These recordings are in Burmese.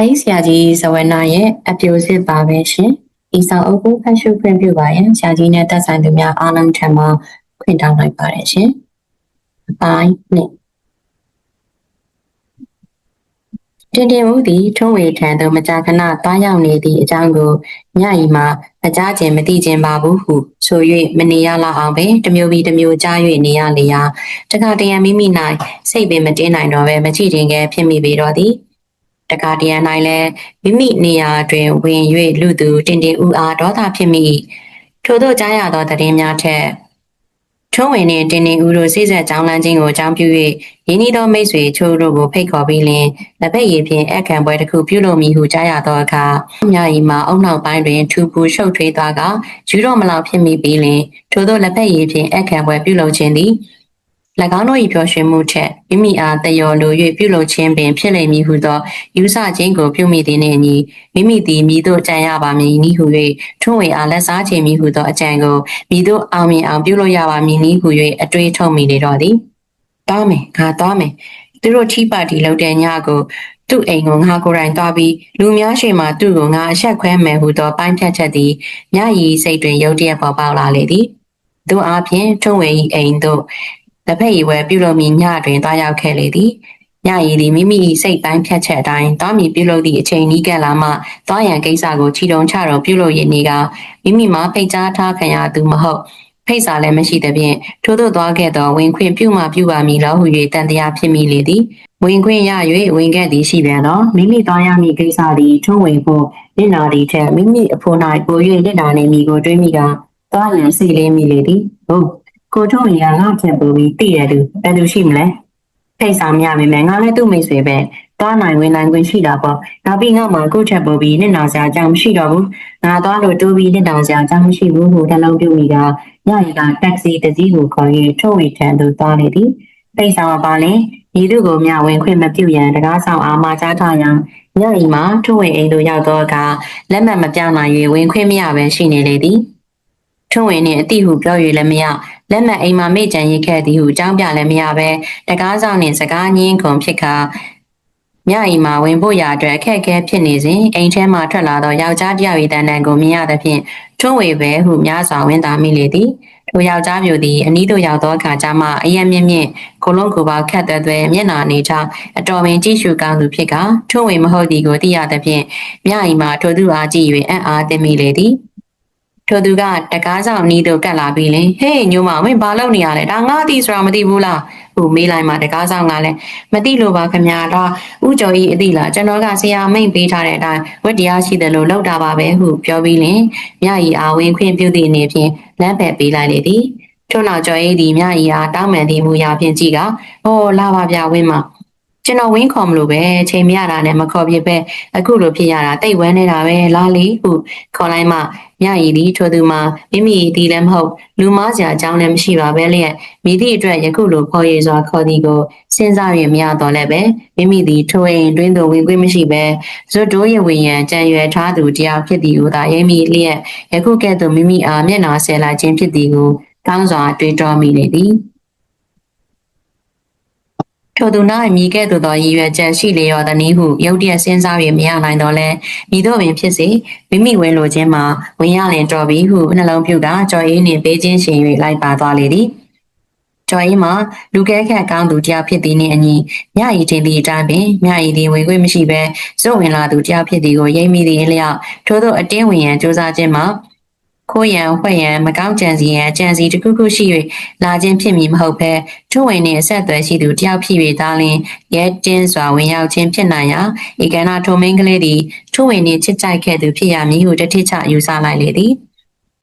အဲဒီဆရာကြီးဇဝနာရဲ့အပြိုစစ်ပါပဲရှင်ဤဆောင်အုပ်ကိုဖတ်ရှုခွင့်ပြုပါရန်ဆရာကြီးနဲ့တက်ဆိုင်သူများအားလုံးထံမှခွင့်တောင်းလိုက်ပါတယ်ရှင်အပိုင်းနှစ်တင်တင်ဦးသည်ထုံးဝေထံသို့မကြာခဏတွားရောက်နေသည့်အကြောင်းကိုညဤမှာအကြခြင်းမသိခြင်းပါဘူးဟုဆို၍မနေရလောက်အောင်ပဲတစ်မျိုးပြီးတစ်မျိုးကြား၍နေရလေရာတခါတရံမိမိ၌စိတ်ပင်မတင်းနိုင်တော့ပဲမကြည့်တင်ခဲ့ဖြစ်မိပေတော့သည် တခါတရံ၌လည်းမိမိနေရာတွင်ဝင်၍လူသူတင်တင်ဦးအားဒေါသဖြစ်မိထို့သောကြားရသောသတင်းများထက်ထုံးဝင်နှင့်တင်းတင်းဦးတို့စိစက်ကြောင်းလန်းခြင်းကိုအကြောင်းပြု၍ရင်းနှီးသောမိတ်ဆွေချို့တို့ကိုဖိတ်ခေါ်ပြီးလင်လက်ဖက်ရည်ဖြင့်အခမ်းပွဲတစ်ခုပြုလုပ်မည်ဟုကြားရသောအခါမြာရီမှာအုံနောက်ပိုင်းတွင်ထူပူရှုပ်ထွေးသွားကယူတော့မလောက်ဖြစ်မိပြီးလင်ထို့သောလက်ဖက်ရည်ဖြင့်အခမ်းပွဲပြုလုပ်ခြင်းသည်၎ င်းတို့၏ပျော်ရွှင်မှုထက်မိမိအားတယောလို၍ပြုလုပ်ခြင်းပင်ဖြစ်လိမ့်မည်ဟုသောယူဆခြင်းကိုပြုမိသည်နှင့်အညီမိမိသည်မိတို့ကြံရပါမည်နည်းဟု၍ထွန်းဝေအားလက်စားခြင်းမည်ဟုသောအကြံကိုမိတို့အောင်မြင်အောင်ပြုလုပ်ရပါမည်နည်းဟု၍အတွေးထုတ်မိလေတော့သည်တောင်းမယ်ငါတောင်းမယ်သူတို့ထီပါတီလောက်တဲ့ညကိုသူ့အိမ်ကိုငါကိုယ်တိုင်သွားပြီးလူများရှိမှသူ့ကိုငါအဆက်ခွဲမယ်ဟုသောပိုင်းဖြတ်ချက်သည်ညရီစိတ်တွင်ရုတ်တရက်ပေါ်ပေါက်လာလေသည်သူအားဖြင့်ထွန်းဝေ၏အိမ်သို့ လက်ဖက်ရည်ဝဲပြုလုပ်မည်ညတွင်တွားရောက်ခဲ့လေသည်ညရည်သည်မိမိ၏စိတ်ပိုင်းဖြတ်ချက်အတိုင်းတောင်းမီပြုလုပ်သည့်အချိန်နီးကပ်လာမှတွားရန်ကိစ္စကိုခြိတုံချတော်ပြုလုပ်ရည်နေကမိမိမှာဖိတ်ကြားထားခံရသူမဟုတ်ဖိတ်စာလည်းမရှိသဖြင့်ထို့သို့သွားခဲ့သောဝင်ခွင့်ပြုမှပြုပါမည်လောဟု၍တန်တရားဖြစ်မိလေသည်ဝင်ခွင့်ရ၍ဝင်ခဲ့သည်ရှိပြန်တော့မိမိသွားရမည့်ကိစ္စသည်ထုံးဝင်ဖို့လစ်နာသည်ထက်မိမိအဖို့၌ပို၍လစ်နာနေမည်ကိုတွေးမိကသွားရန်စိတ်လေးမိလေသည်ဟုတ် ကိုထုံးဝင်ကငါ့ချက်ပို့ပြီးတည်ရသူဘယ်သူရှိမလဲဖိတ်စာမရပါမယ်ငါလည်းသူ့မိတ်ဆွေပဲသွားနိုင်ဝင်နိုင်ခွင့်ရှိတာပေါ့နောက်ပြီးငါမှကိုယ့်ချက်ပို့ပြီးနစ်နာစရာအကြောင်းမရှိတော့ဘူးငါသွားလို့တိုးပြီးနစ်နာစရာအကြောင်းမရှိဘူးဟိုတလုံးပြုမိကညရီကတက္ကစီတစ်စီးကိုခေါ်၍ထုတ်ဝေထံသို့သွားလေသည်ဖိတ်စာမပါလဲဤသူကိုမျှဝင်ခွင့်မပြုရန်တကားဆောင်အားမကြားထားရန်ညရီမှာထုတ်ဝေအိမ်သို့ရောက်တော့ကလက်မှတ်မပြနိုင်၍ဝင်ခွင့်မရဘဲရှိနေလေသည်ထုံဝင်နှင့်အတိဟုပြော၍လည်းမရ လက်မှတ်အိမ်မှာမေ့ကြံရိတ်ခဲ့သည်ဟုအကြောင်းပြလည်းမရပဲတကားဆောင်နှင့်စကားညင်းခုန်ဖြစ်ခါညအိမ်မှာဝင်ဖို့ရာအတွက်အခက်အခဲဖြစ်နေစဉ်အိမ်ထဲမှထွက်လာသောယောက်ျားတစ်ယောက်၏တန်တန်ကိုမြင်ရသဖြင့်ထွန်းဝေပဲဟုများစွာဝင်သားမိလေသည်ထိုယောက်ျားမျိုးသည်အနီးသို့ရောက်သောအခါကျမှအယံမြင့်မြင့်ကိုလုံးကိုပါခတ်သွဲသွဲမျက်နာနေချအတော်ပင်ကြည့်ရှုကောင်းသူဖြစ်ကထွန်းဝေမဟုတ်သည်ကိုသိရသဖြင့်မြအိမ်မှာထိုသူအားကြည့်၍အံ့အားသင့်မိလေသည် ထိုသူကတကားဆောင်နီးသို့ကတ်လာပြီးလင်ဟေးညိုမဝင်းဘာလုပ်နေရလဲဒါငါအသိဆိုတာမသိဘူးလားဟုမေးလိုက်မှတကားဆောင်ကလည်းမသိလို့ပါခင်ဗျာဒါဥကျော်ကြီးအသိလားကျွန်တော်ကဆရာမိတ်ပေးထားတဲ့အတိုင်းဝတ်တရားရှိတယ်လို့လောက်တာပါပဲဟုပြောပြီးလင်မြရီအားဝင်ခွင့်ပြုသည့်အနေဖြင့်လမ်းဖယ်ပေးလိုက်လေသည်ထို့နောက်ကျော်ရေးသည်မြရီအားတောင်းပန်သည့်မူရာဖြင့်ကြည့်ကဟောလာပါဗျာဝင်းမ ကျွန်တော်ဝင်းခေါ်မလို့ပဲချိန်မရတာနဲ့မခေါ်ဖြစ်ပဲအခုလိုဖြစ်ရတာတိတ်ဝမ်းနေတာပဲလာလီဟုခေါ်လိုက်မှညရည်သည်ထိုသူမှာမိမိသည်လည်းမဟုတ်လူမားစရာအကြောင်းလည်းမရှိပါပဲလျက်မိသည့်အတွက်ယခုလိုခေါ်ရည်စွာခေါ်သည်ကိုစဉ်းစားရမရတော့လည်းပဲမိမိသည်ထိုအိမ်တွင်းသို့ဝင်ခွင့်မရှိပဲဇွတ်တိုးရဝင်ရန်ကြံရွယ်ထားသူတရားဖြစ်သည်ကိုသာရိမ့်မိလျက်ယခုကဲ့သို့မိမိအားမျက်နာဆဲလာခြင်းဖြစ်သည်ကိုကောင်းစွာတွေးတောမိလေသည် ထိုသူ၌မိကဲ့သို့သောရည်ရွယ်ချက်ရှိလျော်သည်ဟုရုတ်တရက်စဉ်းစား၍မရနိုင်တော့လဲမိတို့ပင်ဖြစ်စေမိမိဝင်လိုခြင်းမှာဝင်ရလင်တော်ပြီဟုနှလုံးပြုကကြော်ရင်းနှင့်ပေးခြင်းရှင်၍လိုက်ပါသွားလေသည်ကျော်ရင်မှာလူကဲခက်ကောင်းသူတယောက်ဖြစ်သည်နှင့်အညီမြရီတင်သည့်အတိုင်းပင်မြရီသည်ဝင်ခွင့်မရှိဘဲစွန့်ဝင်လာသူတယောက်ဖြစ်သည်ကိုရိပ်မိသည့်အလျောက်ထို့သောအတင်းဝင်ရန်စ조사ခြင်းမှာ ခိုးရန်ဝှက်ရန်မကောင်းကြံစီရန်ကြံစီတစ်ခုခုရှိ၍လာခြင်းဖြစ်မည်မဟုတ်ဘဲထုံဝင်နှင့်အဆက်အသွယ်ရှိသူတယောက်ဖြစ်၍သာလျှင်ရဲတင်းစွာဝင်ရောက်ခြင်းဖြစ်နိုင်ရာဧကနာထုံမင်းကလေးသည်ထုံဝင်နှင့်ချစ်ကြိုက်ခဲ့သူဖြစ်ရမည်ဟုတတိချယူဆလိုက်လေသည်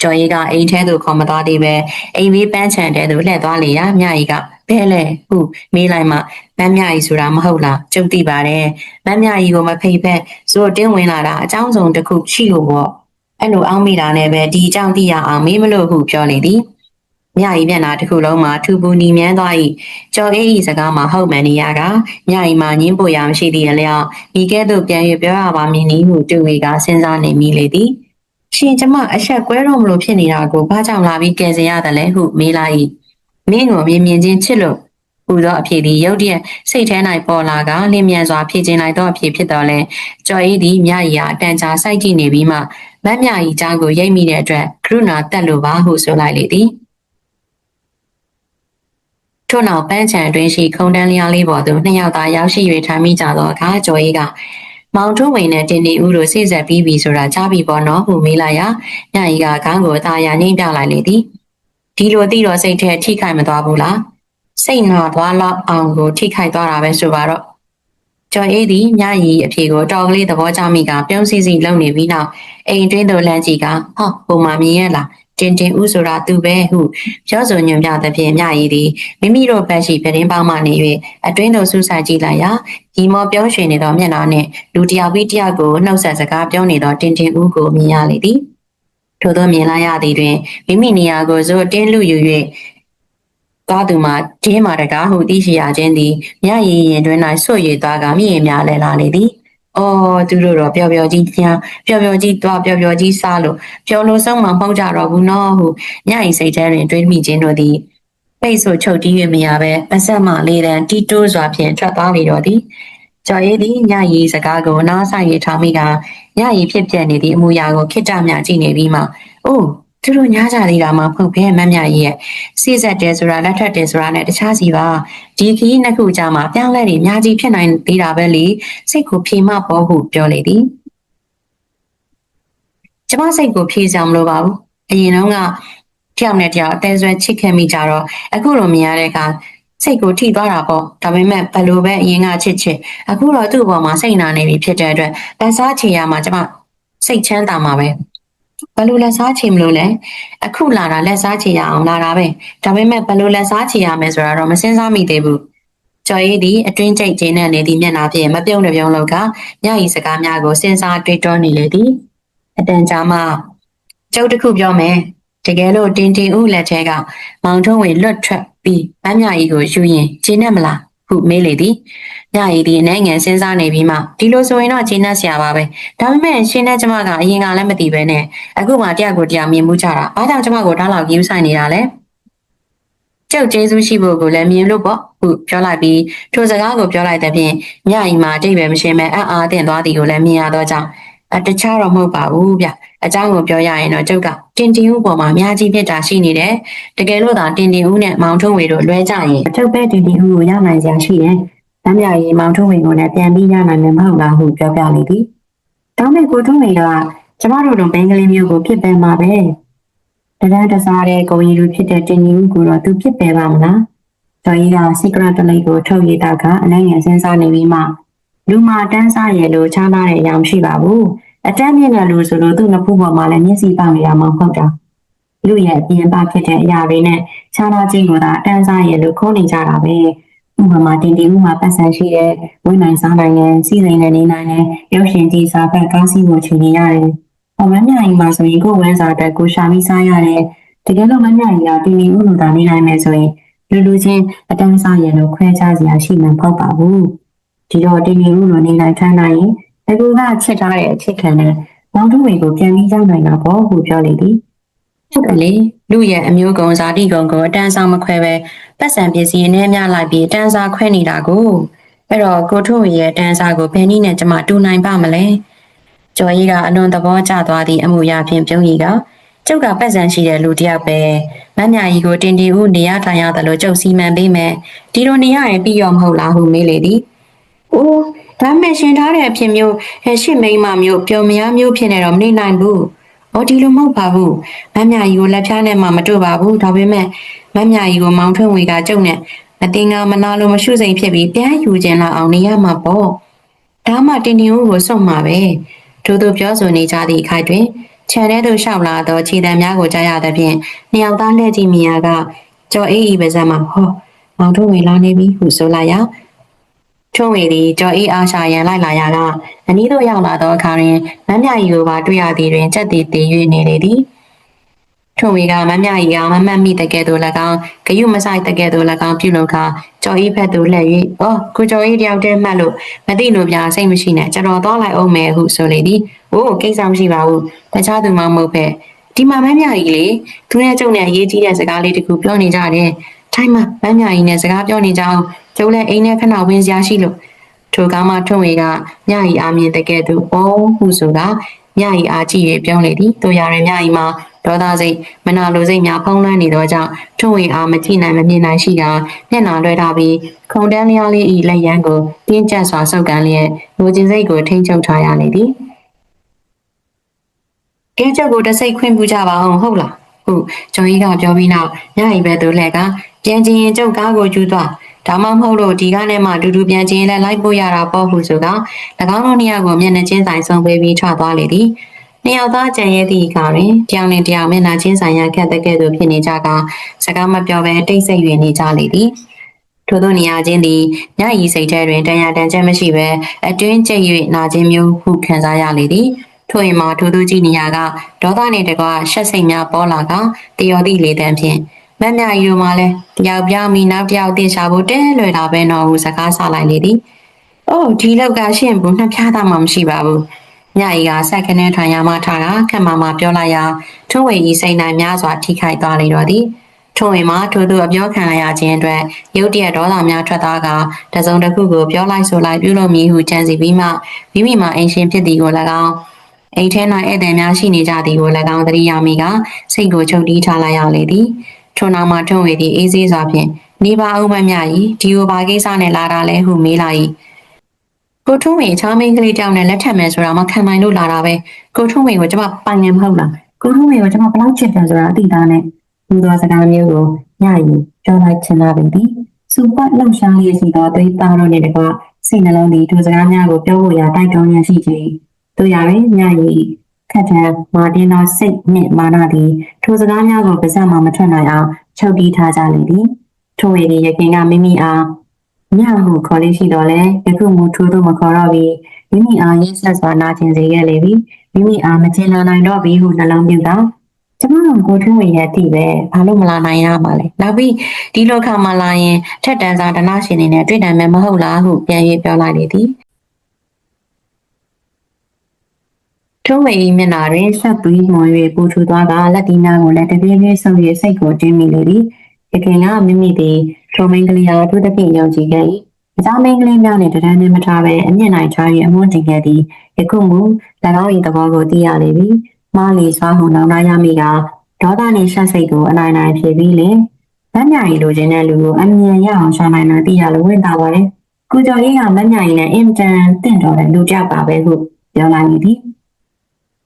ကျော်ရီကအိမ်ထဲသို့ခေါ်မသွားသေးပဲအိမ်ဘေးပန်းချန်တဲသို့လှည့်သွားလေရာမြရီကဘဲလဲဟုမေးလိုက်မှမမ်းမြရီဆိုတာမဟုတ်လားကျုပ်သိပါတယ်မမ်းမြရီကိုမဖိတ်ဖက်ဇို့တင်းဝင်လာတာအကြောင်းစုံတစ်ခုရှိလို့ပေါ့ အဲ့လိုအောင်းမိတာနဲ့ပဲဒီအကြောင်းသိရအောင်မေးမလို့ဟုပြောနေသည်မြရီမျက်နှာတစ်ခုလုံးမှာထူပူနီမြန်းသွား၏ကြော်အေးဤစကားမှာဟုတ်မှန်နေရကမြရီမှာညင်းပိုရမရှိသည့်အလျောက်ဤကဲ့သို့ပြန်၍ပြောရပါမည်နည်းဟုတူဝေကစဉ်းစားနေမိလေသည်ရှင်ကျမအဆက်ကွဲတော့မလို့ဖြစ်နေတာကိုဘာကြောင့်လာပြီးကယ်ဆယ်ရတယ်လဲဟုမေးလိုက်၏မင်းကိုမြင်မြင်ချင်းချစ်လို့ ဟူသောအဖြစ်သည်ရုတ်တရက်စိတ်ထဲ၌ပေါ်လာကလင်းမြန်စွာဖြည့်ခြင်းလိုက်သောအဖြစ်ဖြစ်တော်လဲကျော်ဤသည်မြရီအားအတန်ကြာစိုက်ကြည့်နေပြီးမှမတ်မြရီကြားကိုရိပ်မိတဲ့အတွက်ကရုဏာတက်လိုပါဟုဆိုလိုက်လေသည်ထို့နောက်ပန်းချံအတွင်းရှိခုံတန်းလျားလေးပေါ်သို့နှစ်ယောက်သာရောက်ရှိ၍ထိုင်မိကြသောအခါကျော်ဤကမောင်ထုံးဝင်နဲ့တင်နေဦးတို့စိတ်ဆက်ပြီးပြီဆိုတာကြားပြီပေါ့နော်ဟုမေးလိုက်ရာညဤကခေါင်းကိုအသာရနှိမ့်ပြလိုက်လေသည်ဒီလိုသိတော့စိတ်ထဲထိခိုက်မသွားဘူးလား စိတ်နာသွားလောက်အောင်ကိုထိခိုက်သွားတာပဲဆိုပါတော့ကျော်အေးသည်ညရီအဖြေကိုတော်ကလေးသဘောကျမိကပြုံးစီစီလုံနေပြီးနောက်အိမ်တွင်းသို့လမ်းကြည့်ကဟောပုံမှန်မြင်ရလားတင်တင်ဦးဆိုတာသူပဲဟုပြောဆိုညွှန်ပြသဖြင့်ညရီသည်မိမိတို့ဘက်ရှိပြတင်းပေါင်းမှနေ၍အတွင်းသို့ဆူဆိုင်ကြည့်လိုက်ရာဒီမော်ပြောရွှင်နေသောမျက်နှာနှင့်လူတစ်ယောက်ပြီးတစ်ယောက်ကိုနှုတ်ဆက်စကားပြောနေသောတင်တင်ဦးကိုမြင်ရလေသည်ထို့သောမြင်လိုက်ရသည်တွင်မိမိနေရာကိုဇိုတင်းလူယူ၍ သွားသူမှာတင်းမာတကားဟုသိရှိရခြင်းသည်မြရည်ရင်တွင်၌ဆွတ်ရည်သွားကမြင့်များလဲလာလေသည်။အော်သူတို့တော့ပျော်ပျော်ကြီးပြန်ပျော်ပျော်ကြီးသွားပျော်ပျော်ကြီးစားလို့ပျော်လို့ဆုံးမှမဟုတ်ကြတော့ဘူးနော်ဟုမြရည်စိတ်ထဲတွင်တွေးမိခြင်းတို့သည်ပိတ်ဆို့ချုပ်တီး၍မရဘဲအဆက်မှလေးတန်းတီတိုးစွာဖြင့်ထွက်သွားလေတော့သည်။ကျော်ရည်သည်ညရည်စကားကိုနားဆိုင်ရထားမိကညရည်ဖြစ်ပြနေသည့်အမူအရာကိုခိတ္တမြကြည့်နေပြီးမှအိုး သူတို့ညားကြသေးတာမှမဟုတ်ဘဲမမြကြီးရဲ့စိစက်တယ်ဆိုတာလက်ထက်တယ်ဆိုတာနဲ့တခြားစီပါဒီခီးနှစ်ခုကြာမှာပြောင်းလဲနေအများကြီးဖြစ်နိုင်သေးတာပဲလေစိတ်ကိုဖြေမပေါ်ဟုပြောလေသည်ကျမစိတ်ကိုဖြေစရာမလိုပါဘူးအရင်တော့ကတယောက်နဲ့တယောက်အသေးဆွဲချစ်ခဲ့မိကြတော့အခုလိုမြင်ရတဲ့အခါစိတ်ကိုထိသွားတာပေါ့ဒါပေမဲ့ဘယ်လိုပဲအရင်ကချစ်ချစ်အခုတော့သူ့ဘောမှာစိတ်နာနေပြီဖြစ်တဲ့အတွက်လက်စားချေရမှာကျမစိတ်ချမ်းသာမှာပဲ ဘယ်လိုလက်စားချေမလို့လဲအခုလာတာလက်စားချေရအောင်လာတာပဲဒါပေမဲ့ဘယ်လိုလက်စားချေရမယ်ဆိုတာတော့မစင်စားမိသေးဘူးကျော်ရည်သည်အတွင်းကျိတ်ခြင်းနဲ့နေသည့်မျက်နှာဖြင့်မပြုံးတပြုံးလောက်ကညဤစကားများကိုစဉ်းစားတွေးတောနေလေသည်အတန်ကြာမှကျုပ်တစ်ခုပြောမယ်တကယ်လို့တင်တင်ဦးလက်ထဲကမောင်ထုံးဝင်လွတ်ထွက်ပြီးအမ်းမြကြီးကိုယူရင်ခြေနဲ့မလားဟုမေးလေသည် ညရည်ဒီအနိုင်ငံစဉ်းစားနေပြီးမှဒီလိုဆိုရင်တော့ခြေနှက်ဆရာပါပဲဒါပေမဲ့ရှင်နဲ့ကျမကအရင်ကလည်းမသိပဲနဲ့အခုမှတရားကိုတရားမြင်မှုကြတာအားကြောင့်ကျမကိုဒါလောက်ယူဆိုင်နေတာလဲကျုပ်ကျေးဇူးရှိဖို့ကိုလည်းမြင်လို့ပေါ့ခုပြောလိုက်ပြီးထိုစကားကိုပြောလိုက်တဲ့ဖြင့်ညအိမ်မှာတိတ်ပဲမရှင်းပဲအံ့အားသင့်သွားသည်ကိုလည်းမြင်ရတော့ကြောင့်အတခြားတော့မဟုတ်ပါဘူးဗျအကြောင်းကိုပြောရရင်တော့ကျုပ်ကတင်တင်ဦးပေါ်မှာအများကြီးဖြစ်တာရှိနေတယ်တကယ်လို့သာတင်တင်ဦးနဲ့မောင်ထုံးဝေတို့လွဲကြရင်အထုပ်ပဲတင်တင်ဦးကိုရနိုင်စရာရှိတယ် လမ်းမြရီမောင်ထုံးဝေကိုလည်းပြန်ပြီးရနိုင်မယ်မဟုတ်လားဟုပြောပြလေသည်တောင်းမဲ့ကိုထုံးဝေကကျမတို့တို့ဘင်္ဂလီမျိုးကိုဖြစ်ပယ်မှာပဲတရန်တစားတဲ့ကိုကြီးလူဖြစ်တဲ့တင်တင်ဦးကိုတော့သူဖြစ်ပယ်ပါမလားတော်ကြီးကစိကရတလိတ်ကိုထုတ်ရတာကအနိုင်ငယ်စဉ်းစားနေပြီးမှလူမာတန်းစားရလို့ချားလာတဲ့အရာမရှိပါဘူးအတန်းမြင့်တဲ့လူဆိုလို့သူ့နှစ်ဖူးပေါ်မှာလည်းမျက်စိပေါက်နေတာမှမဟုတ်တာလူရဲ့အပြင်ပဖြစ်တဲ့အရာတွေနဲ့ချားလာခြင်းကိုသာအတန်းစားရလို့ခိုးနေကြတာပဲ ဥပမာတင်တင်ဥမှာပတ်စံရှိတဲ့ဝိနိုင်စားနိုင်တဲ့စီစဉ်နေနေနိုင်တဲ့ရုပ်ရှင်ကြီးစားဖက်ကားစီးကိုချိန်နေရတယ်။အမမြအိမ်မှာဆိုရင်ကိုယ်ဝန်းစားအတွက်ကိုရှာပြီးစားရတယ်။တကယ်လို့မမြအိမ်ကတင်တင်ဥလိုသာနေနိုင်မယ်ဆိုရင်လူလူချင်းအတန်းစားရလို့ခွဲခြားစရာရှိမှမဟုတ်ပါဘူး။ဒီတော့တင်တင်ဥလိုနေနိုင်ထိုင်နိုင်ရင်အကူကချစ်ထားတဲ့အချစ်ခံနဲ့မောင်တို့တွေကိုပြန်ပြီးရောက်နိုင်တာပေါ့ဟုပြောလေသည် ဟုတ်တယ်လေလူရဲ့အမျိုးကုံဇာတိကုံကိုအတန်းဆောင်မခွဲပဲပတ်စံပစ္စည်းနဲ့များလိုက်ပြီးအတန်းစားခွဲနေတာကိုအဲ့တော့ကိုထုတ်ရဲ့အတန်းစားကိုဘယ်နည်းနဲ့ကျမတူနိုင်ပါမလဲကျော်ကြီးကအလွန်သဘောကျသွားသည့်အမှုရာဖြင့်ပြုံးကြီးကကျုပ်ကပတ်စံရှိတဲ့လူတစ်ယောက်ပဲမမြကြီးကိုတင်တီဦးနေရထိုင်ရတယ်လို့ကျုပ်စီမံပေးမယ်ဒီလိုနေရရင်ပြီးရောမဟုတ်လားဟုမေးလေသည်အိုးဒါမဲ့ရှင်ထားတဲ့အဖြစ်မျိုးဟဲ့ရှစ်မိန်းမမျိုးပျော်မရမျိုးဖြစ်နေတော့မနေနိုင်ဘူး။ အော်ဒီလိုမဟုတ်ပါဘူး။မမြကြီးကိုလက်ဖြားနဲ့မှမတွေ့ပါဘူး။ဒါပေမဲ့မမြကြီးကိုမောင်ထွန်းဝေကကျုပ်နဲ့မတင်ကမနာလိုမရှုစိမ်ဖြစ်ပြီးပြန်ယူခြင်းလာအောင်နေရမှာပေါ့။ဒါမှတင်တင်ဦးကိုစုံမှာပဲ။ထို့သူပြောဆိုနေကြသည့်အခိုက်တွင်ခြံထဲသို့လျှောက်လာသောခြေတံများကိုကြားရသဖြင့်နှစ်ယောက်သားလှည့်ကြည့်မြင်ရကကျော်အေးဤပါးစပ်မှာဟောမောင်ထွန်းဝေလာနေပြီဟုဆိုလိုက်ရာ ထွန်းဝေသည်ကြော်အေးအားရှာရန်လိုက်လာရာကအနီးသို့ရောက်လာသောအခါတွင်မမ်းမြကြီးကိုပါတွေ့ရသည်တွင်ကြက်သည်တည်၍နေလေသည်ထွန်းဝေကမမ်းမြကြီးကမမတ်မိတကယ်သို့၎င်းဂယုမဆိုင်တကယ်သို့၎င်းပြုလုပ်ခါကြော်အေးဖက်သို့လှည့်၍အော်ကိုကြော်အေးတယောက်တည်းမှတ်လို့မသိလို့ပြစိတ်မရှိနဲ့ကျွန်တော်သွားလိုက်အောင်မယ်ဟုဆိုလေသည်။အိုးကိစ္စမရှိပါဘူး။တခြားသူမှမဟုတ်ပဲဒီမှာမမ်းမြကြီးလေသူနဲ့ကျုံနဲ့အရေးကြီးတဲ့စကားလေးတခုပြောနေကြတယ်။ထထိုင်မှာဗန်းမြကြီးနဲ့စကားပြောနေကြအောင် ကျုပ်လည်းအိမ်ထဲခဏဝင်စရာရှိလို့ထိုကားမှထွန်းဝေကညကြီးအားမြင်တကယ်သူအော်ဟုဆိုကညကြီးအားကြည့်၍ပြောလေသည်တို့ရရင်ညကြီးမှာဒေါသစိတ်မနာလိုစိတ်များဖုံးလွှမ်းနေသောကြောင့်ထွန်းဝေအားမကြည့်နိုင်မမြင်နိုင်ရှိကမျက်နှာလွှဲထားပြီးခုံတန်းလျားလေးဤလက်ရန်ကိုတင်းကျပ်စွာဆုပ်ကန်လျက်ငိုကျင်စိတ်ကိုထိမ့်ချုပ်ထားရလေသည်ကဲချက်ကိုတစ်စိတ်ခွင့်ပြုကြပါအောင်ဟုတ်လားဟုတ်ကျော်ကြီးကပြောပြီးနောက်ညအိပဲသူလက်ကပြန်ချင်ရင်ကျုပ်ကားကိုယူသွား ဒါမှမဟုတ်လို့ဒီကားနဲ့မှအတူတူပြန်ချင်ရင်လည်းလိုက်ပို့ရတာပေါ့ဟုဆိုက၎င်းတို့နှစ်ယောက်ကိုမျက်နှာချင်းဆိုင်ဆုံးပေးပြီးထွက်သွားလေသည်နှစ်ယောက်သားကြံရဲ့သည့်အခါတွင်တယောက်နဲ့တယောက်မျက်နှာချင်းဆိုင်ရခက်တဲ့ကဲ့သို့ဖြစ်နေကြကစကားမပြောဘဲတိတ်ဆိတ်၍နေကြလေသည်ထို့သောနေရာချင်းသည်ညဤစိတ်ထဲတွင်တန်ရာတန်ချက်မရှိဘဲအတွင်းကျိတ်၍နာခြင်းမျိုးဟုခံစားရလေသည်ထို့ရင်မှာထိုသူကြည့်နေရကဒေါသနှင့်တကွရှက်စိတ်များပေါ်လာကတယောသည့်လေတန်းဖြင့် မက်မြကြီးတို့မှလည်းတယောက်ပြောင်းပြီးနောက်တယောက်တင်ရှာဖို့တဲလွယ်တာပဲနော်ဟုစကားဆလိုက်လေသည်။အိုးဒီလောက်ကရှင့်ဘူးနှစ်ဖြားသားမှမရှိပါဘူး။ညကြီးကဆက်ကနေထွန်ရမထားကခက်မမပြောလိုက်ရာထုံးဝေကြီးစိတ်နိုင်များစွာထိခိုက်သွားလေတော့သည်။ထုံးဝေမှာထိုသူအပြောခံလိုက်ရခြင်းအတွက်ရုတ်တရက်ဒေါသများထွက်သွားကတစုံတစ်ခုကိုပြောလိုက်ဆိုလိုက်ပြုလုပ်မည်ဟုကြံစီပြီးမှမိမိမှာအိမ်ရှင်ဖြစ်သည်ကို၎င်းအိမ်ထဲ၌ဧည့်သည်များရှိနေကြသည်ကို၎င်းသတိရမိကစိတ်ကိုချုပ်တီးထားလိုက်ရလေသည် ထို့နောက်မှထွန်းဝေသည်အေးဆေးစွာဖြင့်နေပါဦးမမြကြီးဒီကိုဘာကိစ္စနဲ့လာတာလဲဟုမေးလာ၏ကိုထွန်းဝေချားမင်းကလေးတောင်နဲ့လက်ထပ်မယ်ဆိုတာမခံနိုင်လို့လာတာပဲကိုထွန်းဝေကိုကျွန်မပိုင်နေမဟုတ်လားကိုထွန်းဝေကိုကျွန်မဘယ်လောက်ချစ်တယ်ဆိုတာအတိအသားနဲ့ဒီသောစကားမျိုးကိုညရီပြောလိုက်ချင်လာပေသည်စူပတ်လှုပ်ရှားလျက်ရှိသောသွေးသားတို့နဲ့တကွစိတ်နှလုံးသည်ထိုစကားများကိုပြောဖို့ရာတိုက်တွန်းရရှိခြင်းတို့ရရင်ညရီ ခက်ထန်မာတင်သောစိတ်နှင့်မာနသည်ထိုစကားများကိုပါးစပ်မှမထွက်နိုင်အောင်ချုပ်တီးထားကြလေသည်ထို့ဝေဒီရခင်ကမိမိအားညဟုခေါ်လေးရှိတော်လဲယခုမူထိုးသို့မခေါ်တော့ပြီးမိမိအားရက်ဆက်စွာနာကျင်စေခဲ့လေပြီမိမိအားမကျင်လာနိုင်တော့ပြီဟုနှလုံးပြုတာကျမတို့ကိုထွန်းဝင်ရဲ့အတိပဲဘာလို့မလာနိုင်ရမှာလဲနောက်ပြီးဒီလောကမှာလာရင်ထက်တန်းစားဒနာရှင်နေနဲ့တွေ့နိုင်မယ်မဟုတ်လားဟုပြန်၍ပြောလိုက်လေသည် ထုံးဝေ၏မျက်နှာတွင်ဆက်သွီးမှွန်၍ပူထူသွားကလက်တီနာကိုလည်းတပြေးပြေးဆုံ၍စိတ်ကိုတင်းမိလေသည်။ရခင်ကမိမိသည်ထိုမင်းကလေးအားသူတစ်ပြည့်ယုံကြည်ခဲ့၏။အကြောင်းမင်းကလေးများနှင့်တရမ်းနှင့်မထားဘဲအမျက်နိုင်ချ၍အမွှန်းတင်ခဲ့သည်။ယခုမူ၎င်း၏သဘောကိုသိရလေပြီ။မားလီစွာဟုနောင်နာရမိကဒေါသနှင့်ရှက်စိတ်ကိုအနိုင်နိုင်ဖြစ်ပြီးလင်မတ်မြရီလိုချင်တဲ့လူကိုအမြင်ရအောင်ရှာနိုင်မှသိရလို့ဝင်တာပါလေ။ကိုကျော်လေးကမတ်မြရီနဲ့အင်တန်တင့်တော်တဲ့လူကြောက်ပါပဲဟုပြောလိုက်သည်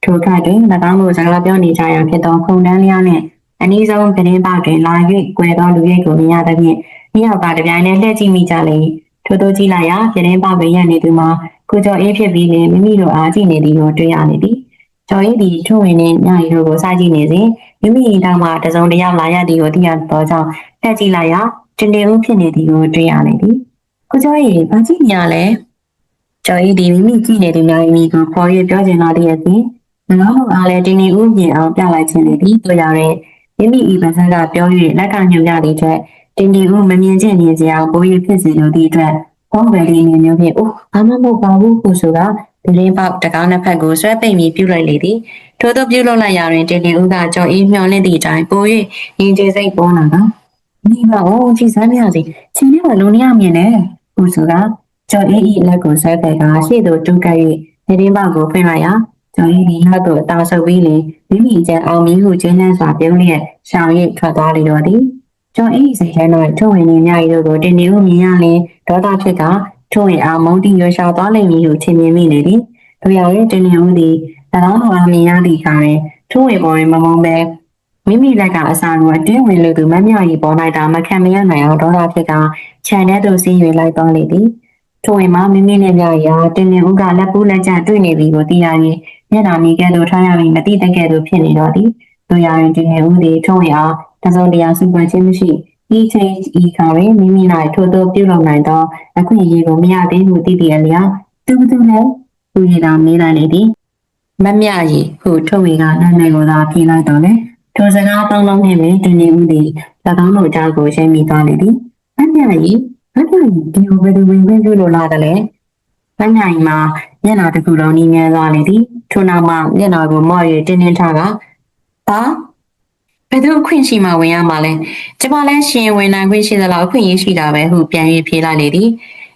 ထိုအခါတွင်၎င်းတို့စကားပြောနေကြရာဖြစ်သောခုံတန်းလျားနှင့်အနည်းဆုံးသတင်းပေါက်တွင်လာ၍ကွယ်သောလူရိတ်ကိုမြင်ရသဖြင့်မြောက်ကတပြိုင်နက်လှည့်ကြည့်မိကြလေ၏ထို့သောကြည့်လိုက်ရာသတင်းပေါက်တွင်ရပ်နေသူမှာကိုကျော်အေးဖြစ်ပြီးလင်မိမိတို့အားကြည့်နေသည်ကိုတွေ့ရလေသည်ကျော်အေးသည်ထုံဝင်နှင့်ညရီတို့ကိုစားကြည့်နေစဉ်မိမိ၏တောင်မှတစုံတစ်ယောက်လာရသည်ကိုသိရသောကြောင့်လှည့်ကြည့်လိုက်ရာတင်တင်ဦးဖြစ်နေသည်ကိုတွေ့ရလေသည်ကိုကျော်အေးဘာကြည့်နေရလဲကျော်အေးသည်မိမိကြည့်နေသူများ၏မိကိုခေါ်၍ပြောချင်လာသည်အပြင်၎ င်းတို့အားလည်းတင်းနေဥမြင်အောင်ပြလိုက်ခြင်းလေသည်တို့ရတဲ့မိမိဤပါဇက်ကပြော၍လက်ကညွှန်ပြသည့်အတွက်တင်းနေဥမမြင်ချင်းမြင်စရာပို၍ဖြစ်စေလိုသည့်အတွက်ဘုံပဲလေးမြင်မျိုးဖြင့်အိုးဘာမှမဟုတ်ပါဘူးဟုဆိုတာဒီလင်းပေါက်တကောင်းနှစ်ဖက်ကိုဆွဲပိတ်ပြီးပြုလိုက်လေသည်ထို့သောပြုလုပ်လိုက်ရာတွင်တင်းနေဥကကြော်အေးမျောလင့်သည့်အတိုင်းပို၍ရင်ကျေစိတ်ပေါ်လာကမိပါဦးကြည်စမ်းရစီချင်းထဲမှာလုံနေရမြင်တယ်ဟုဆိုတာကြော်အေးဤလက်ကိုဆွဲပယ်ကရှေ့သို့တွန်းကပ်၍နေရင်းပေါက်ကိုဖွင့်လိုက်ရာ ကျော်ရည်ဒီနောက်သို့အတောင်ဆုပ်ပြီးလေမိမိကျန်အောင်မီဟုကျင်းနှံစွာပြုံးလျက်ရှောင်ရိပ်ထွက်သွားလေတော့သည်ကျော်အေးစိတ်ထဲ၌ထုံဝင်နေမြရီတို့ကိုတင်နေဦးမြင်ရလင်ဒေါသဖြစ်ကထုံဝင်အောင်မုန်းတီရွှေရှာသွားလိမ့်မည်ဟုထင်မြင်မိလေသည်တို့ရောက်ရင်တင်နေဦးသည်၎င်းတို့အားမြင်ရသည့်အခါတွင်ထုံဝင်ပေါ်တွင်မမုန်းပဲမိမိလက်ကအစာကိုအတင်းဝင်လို့သူမမြရီပေါ်၌တာမခံမရနိုင်အောင်ဒေါသဖြစ်ကခြံထဲသို့ဆင်း၍လိုက်သွားလေသည် ထိုဝင်မှာမိမိနဲ့မြရီအားတင်နေဦးကလက်ပူးလက်ကျတွေ့နေပြီကိုသိရ၍မျက်နှာမီကဲ့သို့ထားရပြီးမတိတက်ကဲ့သို့ဖြစ်နေတော့သည်တို့ရရင်တင်နေဦးသည်ထုံဝင်အားတစုံတရာစုပွင့်ခြင်းမရှိဤချိန်ဤခါတွင်မိမိ၌ထို့သောပြုလုပ်နိုင်သောအခွင့်အရေးကိုမရသေးဟုသိတည်အလျောက်သူသူလည်းသူရတာမေးလိုက်လေသည်မမြရီဟုထုံဝင်ကနာမည်ကိုသာပြေးလိုက်တော့လေထိုစကားပေါင်းလုံးနှင့်ပင်တင်နေဦးသည်၎င်းတို့အကြောင်းကိုရှင်းမိသွားလေသည်မမြရီ မမြရီဒီလိုဘယ်သူဝင်ခွင့်ပြုလို့လာတယ်လဲမမြရီမှာမျက်နှာတစ်ခုလုံးနီးမြဲသွားလေသည်ထို့နောက်မှမျက်နှာကိုမော့၍တင်းတင်းထားကဘာဘယ်သူအခွင့်ရှိမှဝင်ရမှာလဲကျမလည်းရှင်ဝင်နိုင်ခွင့်ရှိသလားအခွင့်အရေးရှိတာပဲဟုပြန်၍ဖြေလိုက်လေသည်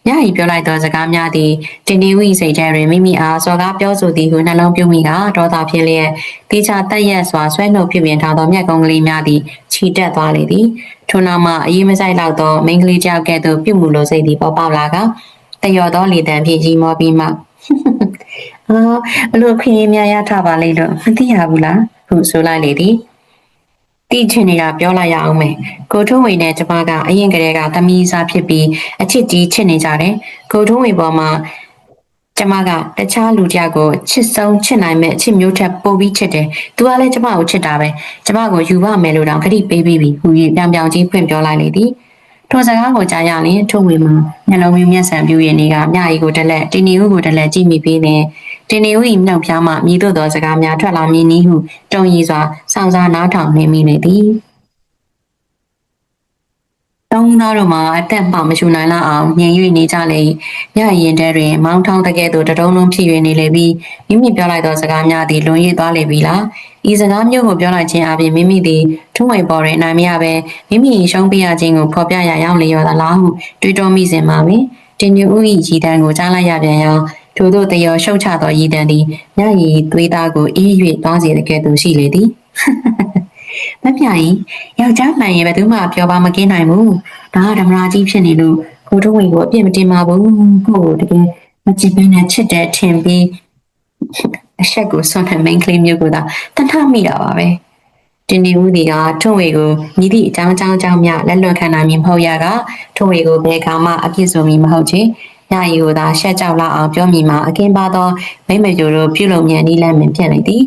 ညဤပြောလိုက်သောစကားများသည်တင်နေဝိစိတ်ထဲတွင်မိမိအားစော်ကားပြောဆိုသည်ဟုနှလုံးပြုမိကဒေါသဖြစ်လျက်တေချာတက်ရက်စွာဆွဲနှုတ်ဖြစ်ပြင်ထားသောမျက်ကုံးကလေးများသည်ခြိတက်သွားလေသည်ထို့နောက်မှအေးမဆိုင်လောက်သောမိန်းကလေးတစ်ယောက်ကဲ့သို့ပြုမှုလိုစိတ်သည်ပေါ်ပေါက်လာကတယော်သောလေတံဖြင့်ရီမောပြီးမှအာဘလို့ခွင့်ရများရထားပါလိမ့်လို့မသိရဘူးလားဟုဆိုလိုက်လေသည် တိချင်နေတာပြောလိုက်ရအောင်မယ်ကိုထုံးဝေနဲ့ကျမကအရင်ကတည်းကသမီးစားဖြစ်ပြီးအချစ်ကြီးချစ်နေကြတယ်ကိုထုံးဝေပေါ်မှာကျမကတခြားလူတစ်ယောက်ကိုချစ်ဆုံးချစ်နိုင်မဲ့အချစ်မျိုးထက်ပိုပြီးချစ်တယ်သူကလည်းကျမကိုချစ်တာပဲကျမကိုယူပါမယ်လို့တောင်ခတိပေးပြီးပြီဟူ၍ပြောင်ပြောင်ကြီးဖွင့်ပြောလိုက်လေသည်ထိုစကားကိုကြားရရင်ထုံးဝေမှာမျက်လုံးမျိုးမျက်စံပြူရင်နေကမြရီကိုတလက်တင်းနီဦးကိုတလက်ကြည့်မိပြီးနေတ င်းနီဦး၏နှောက်ဖျားမှမြည်သို့သောစကားများထွက်လာမည်နည်းဟုတုံရည်စွာစောင့်စားနားထောင်နေမိနေသည်တောင်းသားတို့မှာအသက်မှမရှူနိုင်လောက်အောင်ငြိမ်၍နေကြလေညရင်တဲတွင် မောင်းထောင်းတကဲ့သို့တတုံးလုံးဖြစ်၍နေလေပြီးမိမိပြောလိုက်သောစကားများသည်လွန်ရည်သွားလေပြီလားဤစကားမျိုးကိုပြောလိုက်ခြင်းအပြင်မိမိသည်ထုံးဝင်ပေါ်တွင်နိုင်မရပဲမိမိရှုံးပြရခြင်းကိုဖော်ပြရရောက်လေရောသလားဟုတွေးတောမိစဉ်မှာပင်တင်ညူဦး၏ရည်တန်းကိုကြားလိုက်ရပြန်ရာ ထို့သောတယောရှုတ်ချသောရည်တန်းသည်ညရည်သွေးသားကိုအေး၍သွားစေတဲ့ကဲ့သို့ရှိလေသည်မပြကြီးယောက်ျားမှန်ရင်ဘယ်သူမှပြောပါမကင်းနိုင်ဘူးဒါကဓမ္မရာကြီးဖြစ်နေလို့ကိုထုံးဝင်ကိုအပြစ်မတင်ပါဘူးကိုကိုတကယ်မကြည့်ဘဲနဲ့ချစ်တဲ့ထင်ပြီးအဆက်ကိုဆွမ်းတဲ့ main claim မျိုးကိုသာတဏှမိတာပါပဲတင်နေဦးဒီကထုံးဝေကိုညီသည့်အကြောင်းအကြောင်းအကြောင်းများလက်လွတ်ခံနိုင်မည်မဟုတ်ရကထုံးဝေကိုဘယ်ကမှအပြစ်ဆိုမည်မဟုတ်ချေ ညရီကိုသာရှက်ကြောက်လောက်အောင်ပြောမိမှာအကင်းပါသောမိမ့်မကျိုတို့ပြုလုပ်မြန်ဤလမ်းမပြတ်လိုက်သည်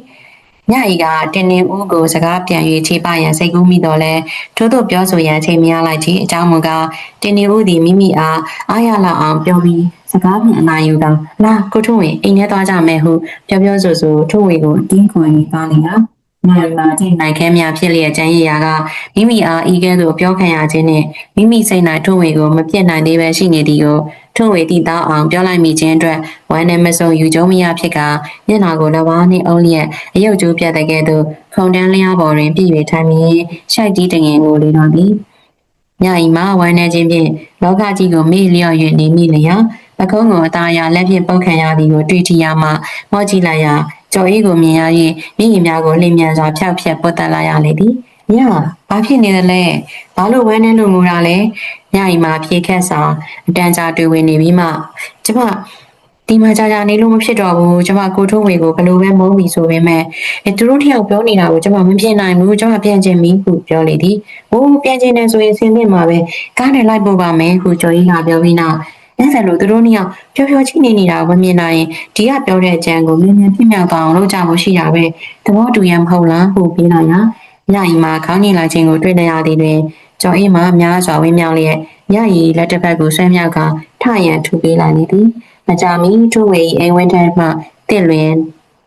ညဤကတင်းနေဦးကိုစကားပြန်၍ခြေပရန်စိတ်ကူးမိတော့လဲထို့သို့ပြောဆိုရန်ချိန်မရလိုက်ခြင်းအကြောင်းမူကားတင်းနေဦးသည်မိမိအားအားရလောက်အောင်ပြောပြီးစကားပြန်အနာယူကလာကိုထုံးဝင်အိမ်ထဲသွားကြမယ်ဟုပြောပြောဆိုဆိုထုံးဝင်ကိုအတင်းခွင်သွားလေကညရီမှာချိန်နိုင်ခဲများဖြစ်လျက်ကျန်းရည်ရာကမိမိအားဤကဲ့သို့ပြောခံရခြင်းနှင့်မိမိစိတ်၌ထုံးဝင်ကိုမပြတ်နိုင်သေးပဲရှိနေသည်ကို ထုံးဝေတည်သားအောင်ပြောလိုက်မိခြင်းအတွက်ဝမ်းနဲ့မဆုံယူကြုံမရဖြစ်ကမျက်နှာကိုလက်ဝါးနှင့်အုံးလျက်အယုတ်ကျိုးပြတ်တဲ့ကဲ့သို့ခုံတန်းလျားပေါ်တွင်ပြည့်၍ထိုင်ပြီးရှိုက်တီးတငင်ကိုလေတော်သည်ညဤမှာဝမ်းနေခြင်းဖြင့်လောကကြီးကိုမေ့လျော့၍နေမိလျာပကုံးကိုအသားရလက်ဖြင့်ပုတ်ခံရသည်ကိုတွေ့ထီရမှမော့ကြည့်လိုက်ရာကြော်အေးကိုမြင်ရ၍မိခင်များကိုလင်းမြန်စွာဖျောက်ဖျက်ပုတ်တက်လာရလေသည် ညဘာဖြစ်နေသလဲဘာလို့ဝမ်းနေလို့ငိုတာလဲညဤမှာဖြေခက်စာအတန်ကြာတွေ့ဝင်နေပြီးမှကျမဒီမှာကြာကြာနေလို့မဖြစ်တော့ဘူးကျမကိုထုံးဝေကိုဘယ်လိုပဲမုန်းပြီဆိုပေမဲ့အဲသူတို့တယောက်ပြောနေတာကိုကျမမဖြစ်နိုင်ဘူးကျမပြန်ချင်ပြီဟုပြောလေသည်ဟိုးပြန်ချင်တယ်ဆိုရင်ဆင်းသင့်မှာပဲကားနဲ့လိုက်ပို့ပါမယ်ဟုကျော်ကြီးကပြောပြီးနောက်အဲ့ဒါလို့သူတို့နှစ်ယောက်ပျော်ပျော်ချင်းနေနေတာကိုမမြင်နိုင်ရင်ဒီကပြောတဲ့အကြံကိုမြင်မြင်ပြမြောက်သွားအောင်လုပ်ကြဖို့ရှိတာပဲသဘောတူရမဟုတ်လားဟုပြောလိုက်ရာ ညဤမှာခေါင်းညင်လာခြင်းကိုတွေ့နေရသည်တွင်ကျော်အေးမှာများစွာဝင်းမြောက်လျက်ညဤလက်တစ်ဖက်ကိုဆွဲမြောက်ကထရန်ထူပေးလိုက်လေသည်မကြမီထိုဝေအိမ်ဝင်းထဲမှတင့်လွင်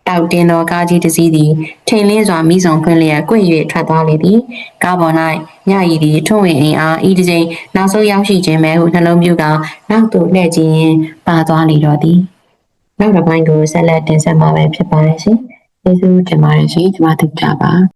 တောက်တင်သောကားကြီးတစ်စီးသည်ထိန်လင်းစွာမိဆောင်ဖွင့်လျက်ကွင့်၍ထွက်သွားလေသည်ကားပေါ်၌ညဤသည်ထွန်းဝင်အိမ်အားဤတစ်ချိန်နောက်ဆုံးရောက်ရှိခြင်းပဲဟုနှလုံးပြုကနောက်သို့လှည့်ကြည့်ရင်ပါသွားလေတော့သည်နောက်တစ်ပိုင်းကိုဆက်လက်တင်ဆက်မှာပဲဖြစ်ပါတယ်ရှင်ကျေးဇူးတင်ပါတယ်ရှင်ကျွန်မတို့ကြပါ